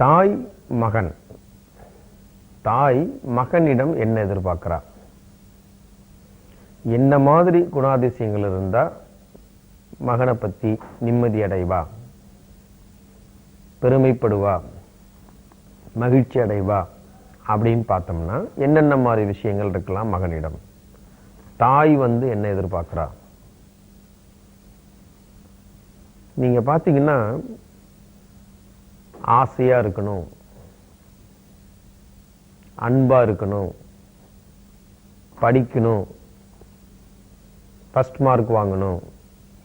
தாய் மகன். தாய் மகனிடம் என்ன எதிர்பார்க்கிறா? என்ன மாதிரி குணாதிசயங்கள் இருந்தா மகனை பத்தி நிம்மதி அடைவா? பெருமைப்படுவா? மகிழ்ச்சி அடைவா? அப்படின்னு பார்த்தோம்னா என்னென்ன மாதிரி விஷயங்கள் இருக்கலாம் மகனிடம். தாய் வந்து என்ன எதிர்பார்க்கிறா? நீங்க பாத்தீங்கன்னா ஆசையா இருக்கணும். அன்பாக இருக்கணும். படிக்கணும். ஃபர்ஸ்ட் மார்க் வாங்கணும்.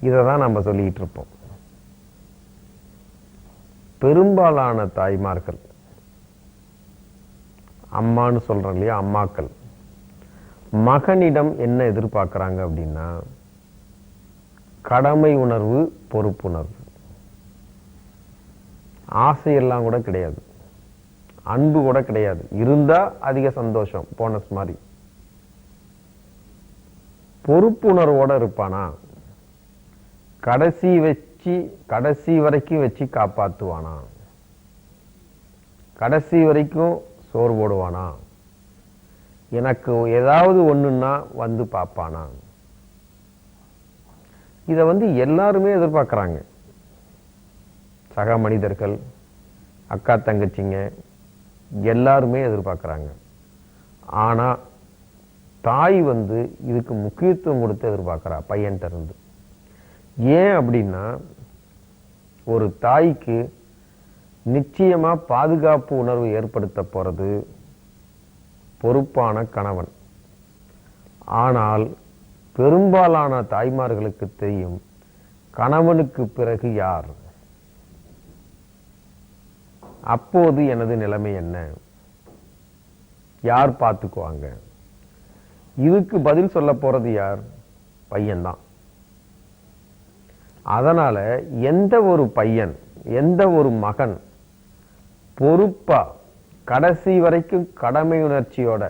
இதை தான் நம்ம சொல்லிட்டு இருப்போம். பெரும்பாலான தாய்மார்கள் அம்மான்னு சொல்றோம் இல்லையா அம்மாக்கள் மகனிடம் என்ன எதிர்பார்க்குறாங்க அப்படின்னா கடமை உணர்வு பொறுப்புணர்வு. ஆசையெல்லாம் கூட கிடையாது. அன்பு கூட கிடையாது. இருந்தால் அதிக சந்தோஷம் போனஸ் மாதிரி. பொறுப்புணர்வோட இருப்பானா? கடைசி வச்சு கடைசி வரைக்கும் வச்சு காப்பாற்றுவானா கடைசி வரைக்கும் சோறு போடுவானா? எனக்கு ஏதாவது ஒன்றுன்னா வந்து பார்ப்பானா? இதை வந்து எல்லாருமே எதிர்பார்க்குறாங்க. சக மனிதர்கள் அக்கா தங்கச்சிங்க எல்லாருமே எதிர்பார்க்குறாங்க. ஆனால் தாய் வந்து இதுக்கு முக்கியத்துவம் கொடுத்து எதிர்பார்க்குறா பையன்கிட்ட இருந்து. ஏன் அப்படின்னா ஒரு தாய்க்கு நிச்சயமாக பாதுகாப்பு உணர்வு ஏற்படுத்த போகிறது பொறுப்பான கணவன். ஆனால் பெரும்பாலான தாய்மார்களுக்கு தெரியும் கணவனுக்கு பிறகு யார்? அப்போது எனது நிலைமை என்ன? யார் பார்த்துக்குவாங்க? இதுக்கு பதில் சொல்ல போறது யார்? பையன்தான். அதனால எந்த ஒரு பையன் எந்த ஒரு மகன் பொறுப்பா கடைசி வரைக்கும் கடமை உணர்ச்சியோட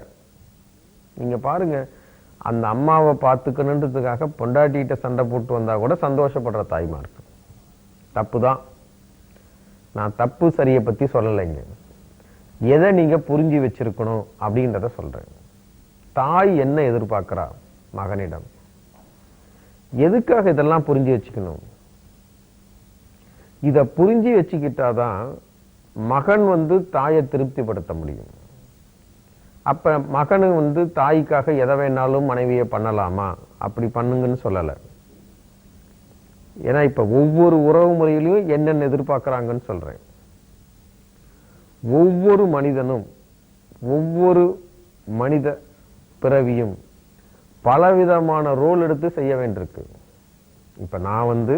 நீங்க பாருங்க அந்த அம்மாவை பார்த்துக்கணுன்றதுக்காக பொண்டாட்டிகிட்ட சண்டை போட்டு வந்தா கூட சந்தோஷப்படுற தாய்மார்கள் தப்பு தான் நான் தப்பு சரியை பத்தி சொல்லலைங்க. எதை நீங்க புரிஞ்சு வச்சிருக்கணும் அப்படின்றத சொல்றேன். தாய் என்ன எதிர்பார்க்கிறா? மகனிடம். எதுக்காக இதெல்லாம் புரிஞ்சு வச்சுக்கணும்? இதை புரிஞ்சு வச்சுக்கிட்டாதான் மகன் வந்து தாயை திருப்திப்படுத்த முடியும். அப்ப மகனு வந்து தாய்க்காக எதை வேணாலும் மனைவியை பண்ணலாமா? அப்படி பண்ணுங்கன்னு சொல்லலை. ஏன்னா இப்போ ஒவ்வொரு உறவு முறையிலையும் என்னென்ன எதிர்பார்க்குறாங்கன்னு சொல்கிறேன் ஒவ்வொரு மனிதனும் ஒவ்வொரு மனித பிறவியும் பலவிதமான ரோல் எடுத்து செய்ய வேண்டியிருக்கு. இப்போ நான் வந்து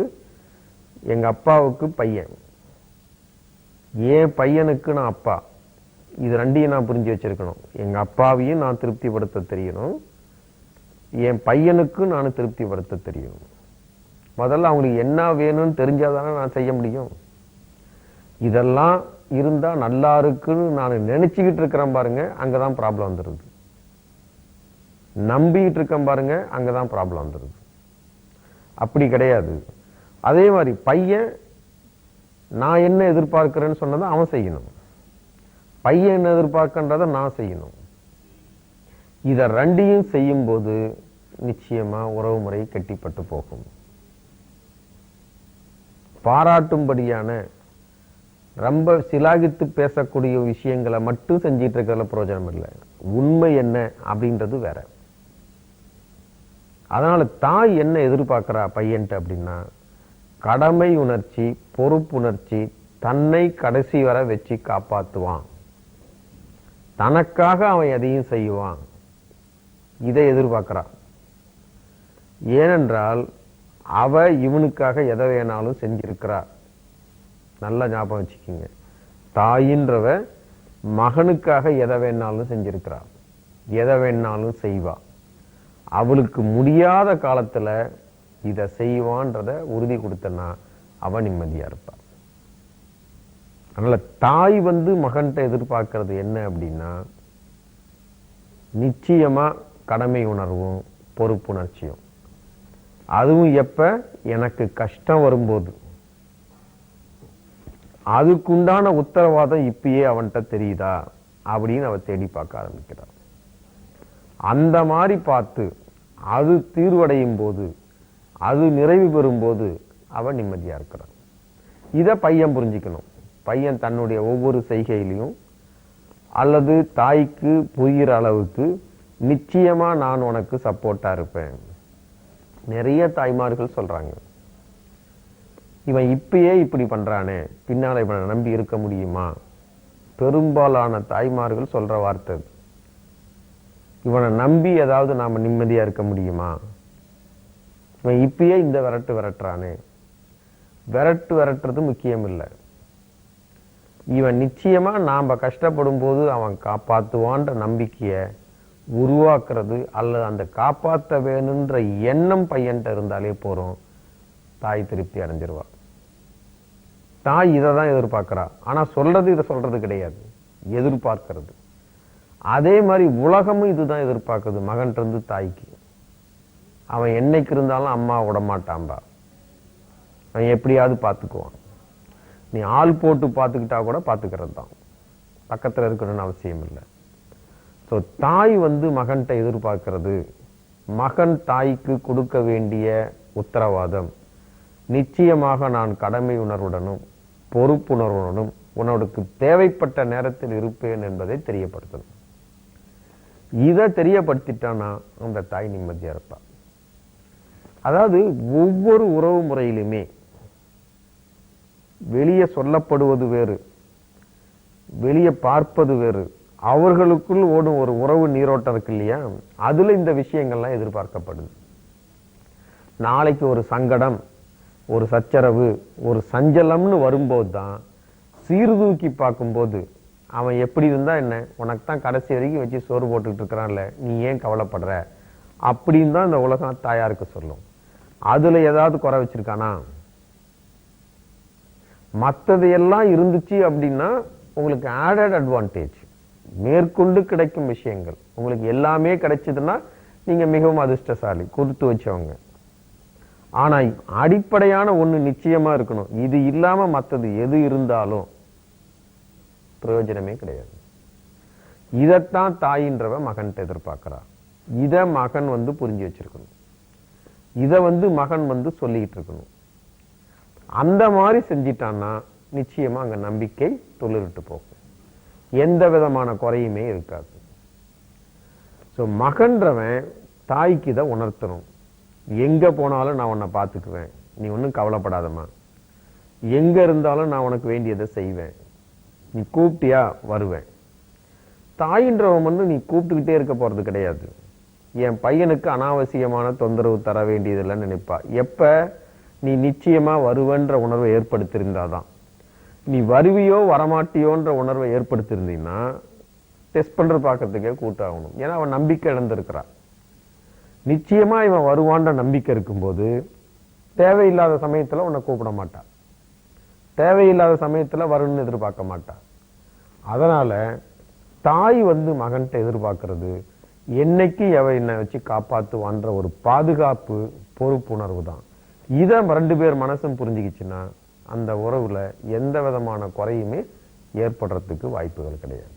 எங்கள் அப்பாவுக்கு பையன். ஏன் பையனுக்கு நான் அப்பா. இது ரெண்டையும் நான் புரிஞ்சு வச்சிருக்கணும். எங்கள் அப்பாவையும் நான் திருப்திப்படுத்த தெரியணும் என் பையனுக்கும் நான் திருப்திப்படுத்த தெரியணும் முதல்ல அவங்களுக்கு என்ன வேணும்னு தெரிஞ்சால் தானே நான் செய்ய முடியும். இதெல்லாம் இருந்தால் நல்லா இருக்குன்னு நான் நினச்சிக்கிட்டு இருக்கிறேன் பாருங்க அங்கதான் ப்ராப்ளம் வந்துருது. நம்பிக்கிட்டு இருக்கேன் பாருங்க அங்கதான் ப்ராப்ளம் வந்துருது. அப்படி கிடையாது. அதே மாதிரி பையன் நான் என்ன எதிர்பார்க்கிறேன்னு சொன்னதை அவன் செய்யணும். பையன் என்ன எதிர்பார்க்கன்றதை நான் செய்யணும். இதை ரெண்டையும் செய்யும்போது நிச்சயமாக உறவு முறை கெட்டிப்பட்டு போகும். பாராட்டும்படியான ரொம்ப சிலாகித்து பேசக்கூடிய விஷயங்களை மட்டும் செஞ்சிட்டு இருக்கிறதுல பிரயோஜனம் இல்லை. உண்மை என்ன அப்படின்றது வேற. அதனால தாய் என்ன எதிர்பார்க்கிறா பையன்ட்டு அப்படின்னா கடமை உணர்ச்சி பொறுப்புணர்ச்சி தன்னை கடைசி வரை வச்சு காப்பாத்துவான். தனக்காக அவன் எதையும் செய்வான். இதை எதிர்பார்க்கிறான். ஏனென்றால் அவ இவனுக்காக எதை வேணாலும் செஞ்சிருக்கிறா. நல்லா ஞாபகம் வச்சுக்கிங்க. தாயின்றவ மகனுக்காக எதை வேணாலும் செஞ்சிருக்கிறா. எதை வேணாலும் செய்வா. அவளுக்கு முடியாத காலத்துல இதை செய்வான்றத உறுதி கொடுத்தனா அவன் நிம்மதியா இருப்பா. அதனால தாய் வந்து மகன்கிட்ட எதிர்பார்க்கறது என்ன அப்படின்னா நிச்சயமா கடமை உணர்வும் பொறுப்புணர்ச்சியும். அதுவும் எப்போ? எனக்கு கஷ்டம் வரும்போது. அதுக்குண்டான உத்தரவாதம் இப்பயே அவன்கிட்ட தெரியுதா? அப்படின்னு அவ தேடி பார்க்க ஆரம்பிக்கிறான். அந்த மாதிரி பார்த்து அது தீர்வடையும் போது அது நிறைவு பெறும் போது அவன் நிம்மதியாக இருக்கிறான். இதை பையன் புரிஞ்சுக்கணும். பையன் தன்னுடைய ஒவ்வொரு செய்கையிலையும் அல்லது தாய்க்கு புரிகிற அளவுக்கு நிச்சயமாக நான் உனக்கு சப்போர்ட்டாக இருப்பேன். நிறைய தாய்மார்கள் சொல்றாங்க. இவன் இப்பயே இப்படி பண்ணுறானே பின்னால இவனை நம்பி இருக்க முடியுமா? பெரும்பாலான தாய்மார்கள் சொல்ற வார்த்தை இவனை நம்பி ஏதாவது நாம நிம்மதியா இருக்க முடியுமா? இவன் இப்பயே இந்த விரட்டு விரட்டுறானே. விரட்டு விரட்டுறது முக்கியம் இல்லை இவன் நிச்சயமா நாம கஷ்டப்படும் போது அவன் காப்பாத்துவான்ற நம்பிக்கையை உருவாக்குறது அல்லது அந்த காப்பாத்த வேணுன்ற எண்ணம் பையன்ட்ட இருந்தாலே போகிறோம் தாய் திருப்தி அடைஞ்சிருவா. தாய் இதை தான் எதிர்பார்க்குறா. ஆனா சொல்றது இதை சொல்றது கிடையாது. எதிர்பார்க்கறது. அதே மாதிரி உலகமும் இதுதான் எதிர்பார்க்குது மகன்கிட்ட தாய்க்கு. அவன் என்னைக்கு இருந்தாலும் அம்மா விட மாட்டான்பா அவன் எப்படியாவது பார்த்துக்குவான் நீ ஆள் போட்டு பார்த்துக்கிட்டா கூட பார்த்துக்கிறது தான் பக்கத்தில் இருக்கணும்னு அவசியம் இல்லை ஸோ தாய் வந்து மகன்கிட்ட எதிர்பார்க்கறது. மகன் தாய்க்கு கொடுக்க வேண்டிய உத்தரவாதம். நிச்சயமாக நான் கடமை உணர்வுடனும் பொறுப்புணர்வுடனும் உனக்கு தேவைப்பட்ட நேரத்தில் இருப்பேன் என்பதை தெரியப்படுத்தணும். இதை தெரியப்படுத்திட்டானா அந்த தாய் நிம்மதியாக இருப்பா. அதாவது ஒவ்வொரு உறவு முறையிலுமே வெளியே சொல்லப்படுவது வேறு வெளியே பார்ப்பது வேறு அவர்களுக்குள் ஓடும் ஒரு உறவு நீரோட்டம் இருக்கு இல்லையா? அதுல இந்த விஷயங்கள்லாம் எதிர்பார்க்கப்படுது. நாளைக்கு ஒரு சங்கடம் ஒரு சச்சரவு ஒரு சஞ்சலம்னு வரும்போது தான் சீர்தூக்கி பார்க்கும்போது அவன் எப்படி இருந்தா என்ன? உனக்கு தான் கடைசி வரைக்கும் வச்சு சோறு போட்டுக்கிட்டு இருக்கிறான்ல நீ ஏன் கவலைப்படுற? அப்படின்னு தான் இந்த உலகம் தாயாருக்கு சொல்லும். அதுல ஏதாவது குறை வச்சிருக்கானா? மற்றதையெல்லாம் இருந்துச்சு அப்படின்னா உங்களுக்கு ஆடட் அட்வான்டேஜ் மேற்கொண்டு கிடைக்கும் விஷயங்கள். உங்களுக்கு எல்லாமே கிடைச்சதுன்னா நீங்க மிகவும் அதிர்ஷ்டசாலி கொடுத்து வச்சவங்க. ஆனா அடிப்படையான ஒண்ணு நிச்சயமா இருக்கணும். இது இல்லாம மத்தது எது இருந்தாலும் பிரயோஜனமே கிடையாது. இதைத்தான் தாயின்றவ மகன்கிட்ட எதிர்பார்க்குறா. இத மகன் வந்து புரிஞ்சு வச்சிருக்கணும். இதை வந்து மகன் வந்து சொல்லிக்கிட்டு இருக்கணும். அந்த மாதிரி செஞ்சிட்டான்னா நிச்சயமா அங்க நம்பிக்கை துளிரிட்டு போகும். எந்த விதமான குறையுமே இருக்காது. ஸோ மகன்றவன் தாய்க்கு இதை உணர்த்தணும். எங்கே போனாலும் நான் உன்னை பார்த்துக்குவேன். நீ ஒன்றும் கவலைப்படாதம்மா. எங்க இருந்தாலும் நான் உனக்கு வேண்டியதை செய்வேன். நீ கூப்பிட்டியா வருவேன். தாயின்றவன் வந்து நீ கூப்பிட்டுக்கிட்டே இருக்க போறது கிடையாது. என் பையனுக்கு அனாவசியமான தொந்தரவு தர வேண்டியதில்லைன்னு நினைப்பா. எப்ப? நீ நிச்சயமா வருவன்ற உணர்வை ஏற்படுத்தியிருந்தாதான். நீ வருவியோ வரமாட்டியோன்ற உணர்வை ஏற்படுத்தியிருந்தீங்கன்னா டெஸ்ட் பண்ணுற பார்க்கறதுக்கே கூட்டாகணும். ஏன்னா அவன் நம்பிக்கை இழந்திருக்கிறான். நிச்சயமாக இவன் வருவான்ற நம்பிக்கை இருக்கும்போது தேவையில்லாத சமயத்தில் உன்னை கூப்பிட மாட்டான். தேவையில்லாத சமயத்தில் வரும்னு எதிர்பார்க்க மாட்டான். அதனால் தாய் வந்து மகன்கிட்ட எதிர்பார்க்கறது என்னைக்கு எவ என்னை வச்சு காப்பாற்றுவான்ற ஒரு பாதுகாப்பு பொறுப்புணர்வு தான். இதை ரெண்டு பேர் மனசும் புரிஞ்சுக்கிச்சுன்னா அந்த உறவில் எந்த விதமான குறையுமே ஏற்படுறதுக்கு வாய்ப்புகள் கிடையாது.